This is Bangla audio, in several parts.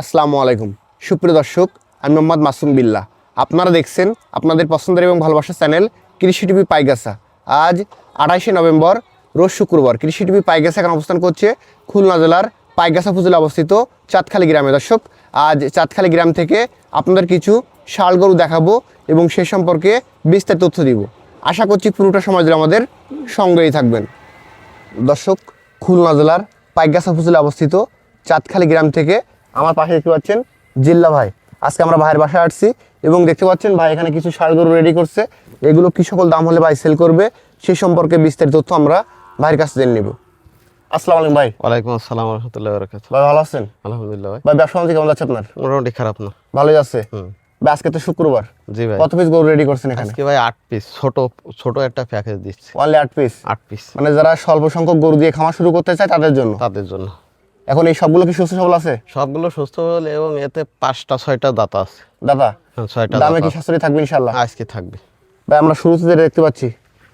আসসালামু আলাইকুম। সুপ্রিয় দর্শক, আমি মোহাম্মদ মাসুম বিল্লাহ। আপনারা দেখছেন আপনাদের পছন্দের এবং ভালোবাসার চ্যানেল কৃষি টিভি পাইগাসা আজ আঠাইশে নভেম্বর, রোজ শুক্রবার কৃষি টিভি পাইগাসা এখন অবস্থান করছে খুলনা জেলার পাইগাসা উপজেলা অবস্থিত চাঁদখালি গ্রামে। দর্শক, আজ চাঁদখালি গ্রাম থেকে আপনাদের কিছু শাল গরু দেখাবো এবং সে সম্পর্কে বিস্তারিত তথ্য দিব। আশা করছি পুরোটা সময় ধরে আমাদের সঙ্গেই থাকবেন। দর্শক, খুলনা জেলার পাইগাছা উপজেলা অবস্থিত চাঁদখালি গ্রাম থেকে আমার পাশে দেখতে পাচ্ছেন জিল্লা ভাই। আজকে আমরা ভাইয়ের বাসায় আসছি এবং দেখতে পাচ্ছেন ভাই এখানে কিছু ষাড় গরু রেডি করছে। এগুলো কি সকল দাম হলে ভাই সেল করবে? সে সম্পর্কে বিস্তারিত তথ্য আমরা ভাইয়ের কাছে জেনে নেব। আসসালামু আলাইকুম ভাই। ওয়ালাইকুম আসসালাম রহমতুল্লাহ বরকাত ভাই ভালো আছেন? আলহামদুলিল্লাহ ভাই। ভাই ব্যবসা বাণিজ্য কেমন যাচ্ছে আপনার? মোটামুটি খারাপ না। ভালোই হুম। ভাই আজকে তো শুক্রবার। জি ভাই। কত পিস গরু রেডি করছেন এখানে? আজকে ভাই আট পিস ছোট ছোট একটা প্যাকেজ দিচ্ছি। অনলি আট পিস পিস মানে যারা স্বল্প সংখ্যক গরু দিয়ে খাওয়া শুরু করতে চায় তাদের জন্য? তাদের জন্য। এখন এই সবগুলো কি সুস্থ সবল আছে? সবগুলো সুস্থ হলে এবং এতে পাঁচটা ছয়টা দাতা আছে। দাদা হ্যাঁ, ছয়টা দামে কি সাশ্রয়ী থাকবে ইনশাল্লাহ আজকে থাকবে। ভাই আমরা শুরুতে যেটা দেখতে পাচ্ছি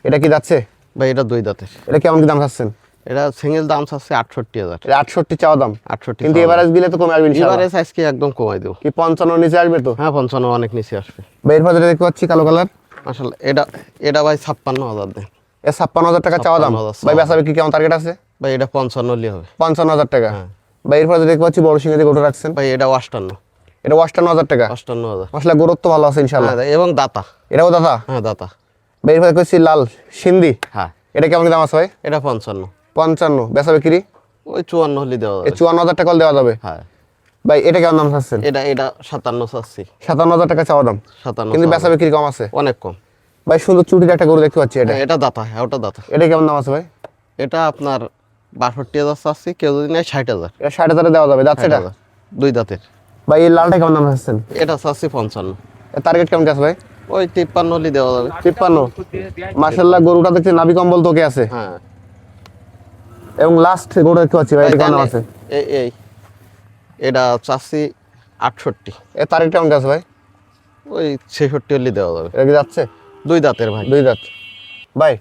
এটা কি যাচ্ছে? ভাই এটা দুই দাঁতের। এটা কেমন কি দাম চাচ্ছেন? এটা সিঙ্গেল দাম আছে আটষট্টি হাজার। এটা আটষট্টি চাওয়া দাম। আটষট্টি কিন্তু এভারেজ দিলে তো কমে আসবে এবারে আজকে একদম কমাই দেবো। কি পঞ্চান্ন নিচে আসবে তো? হ্যাঁ পঞ্চান্ন অনেক নিচে আসবে। বা এরপর যেটা দেখতে পাচ্ছি কালো কালার। আসলে এটা এটা ভাই ছাপ্পান্ন হাজার দেন। এ ছাপ্পান্ন হাজার টাকা চাওয়া দাম। 56,000 ভাই বেচা বিক্রি কেমন টার্গেট আছে? ভাই এটা পঞ্চান্ন হলে হবে। পঞ্চান্ন হাজার টাকা? হ্যাঁ। বা এরপর দেখতে পাচ্ছি বড় সিংহে গোটা রাখছেন। ভাই এটা অষ্টান্ন। এটা অষ্টান্ন হাজার টাকা? অষ্টান্ন হাজার। মশলা গুরুত্ব ভালো আছে ইনশাল্লাহ হ্যাঁ, এবং দাতা। এটাও দাদা হ্যাঁ দাতা। বা এরপর দেখতে লাল সিন্ধি। হ্যাঁ। এটা কেমন দাম আছে ভাই? এটা পঞ্চান্ন। পঞ্চান্ন। বেচা বিক্রি? ওই চুয়ান্ন হলে দেওয়া যাবে। চুয়ান্ন হাজার টাকা দেওয়া যাবে? হ্যাঁ। ভাই এটা কেমন দাম চাচ্ছেন? এটা এটা সাতান্ন চাচ্ছি। সাতান্ন হাজার টাকা চাওয়া দাম। সাতান্ন কিন্তু বেচা বিক্রি কম আছে। অনেক কম। ভাই সুন্দর চুটির একটা গরু দেখতে পাচ্ছি এটা। হ্যাঁ, এটা দাতা হ্যাঁ ওটা দাতা। এটা কেমন দাম আছে ভাই? এটা আপনার বাষট্টি হাজার চাচ্ছি কেউ যদি নেয় ষাট হাজার। এটা ষাট হাজারে দেওয়া যাবে যাচ্ছে ষাট এটা দুই দাঁতের। ভাই এই লালটা কেমন দাম চাচ্ছেন? এটা চাচ্ছি পঞ্চান্ন। টার্গেট কেমন আছে ভাই? ওই তিপ্পান্ন হলে দেওয়া যাবে। তিপ্পান্ন? মার্শাল্লাহ গরুটা নাবি কম্বল তোকে আছে। হ্যাঁ। এবং লাস্ট গরু দেখতে পাচ্ছি ভাই এটা কেমন আছে? এই এই এটা চাচ্ছি আটষট্টি। এর টার্গেট কেমন আছে ভাই? ওই ছেষট্টি হলে দেওয়া যাবে। এটা কি যাচ্ছে? দুই দাঁতের ভাই। দুই দাঁত। ভাই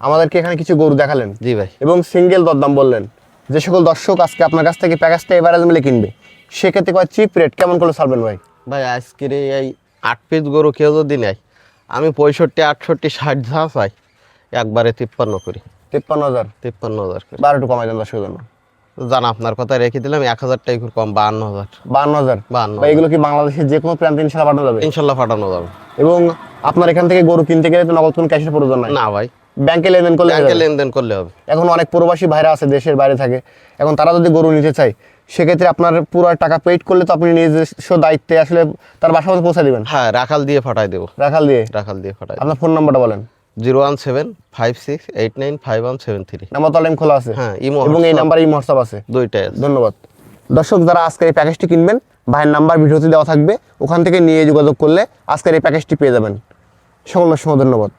আমাদেরকে এখানে কিছু গরু দেখালেন। জি ভাই। এবং সিঙ্গেল দরদাম বললেন। যে সকল দর্শক আজকে আপনার কাছ থেকে প্যাকেজটা এভারেজ মিলে কিনবে সেক্ষেত্রে কয় চিপ রেট কেমন করে ছাড়বেন ভাই? ভাই আজকের এই আট পিস গরু কেউ যদি নেয় আমি পঁয়ষট্টি আটষট্টি ষাট যা চাই একবারে তিপ্পান্ন করি। তিপ্পান্ন হাজার? তিপ্পান্ন হাজার করি। বারো একটু কমাই দেন দর্শকের জন্য। জান আপনার কথা রেখে দিলাম এক হাজার টাকা কম বাহান্ন হাজার। বান্ন হাজার? বাহান্ন ভাই এগুলো কি বাংলাদেশের যে কোনো প্রান্তে ইনশাল্লাহ পাঠানো যাবে? ইনশাল্লাহ পাঠানো যাবে। এবং আপনার এখান থেকে গরু কিনতে গেলে তো নগদ কোনো ক্যাশের প্রয়োজন নাই? না ভাই। ব্যাংকে লেনদেন করলে ব্যাংকে লেনদেন করলে হবে। এখন অনেক প্রবাসী ভাইরা আছে দেশের বাইরে থাকে। এখন তারা যদি গরু নিতে চায় সেক্ষেত্রে আপনার পুরো টাকা পেইড করলে তো আপনি নিজস্ব দায়িত্বে আসলে তার বাসা মতো পৌঁছে দিবেন। হ্যাঁ রাখাল দিয়ে ফাটাই দেবো। রাখাল দিয়ে? রাখাল দিয়ে ফাটাই আপনার ফোন নাম্বারটা বলেন। Zero one seven five six eight nine five one seven three. Number তো খোলা আছে। হ্যাঁ, ইমো, এবং এই। নাম্বারে এই হোয়াটসঅ্যাপ আছে। দুইটাই ধন্যবাদ। দর্শক যারা আজকের এই প্যাকেজটি কিনবেন ভাইয়ের নাম্বার ভিডিওতে দেওয়া থাকবে। ওখান থেকে নিয়ে যোগাযোগ করলে আজকের এই প্যাকেজটি পেয়ে যাবেন। সকল সময় ধন্যবাদ।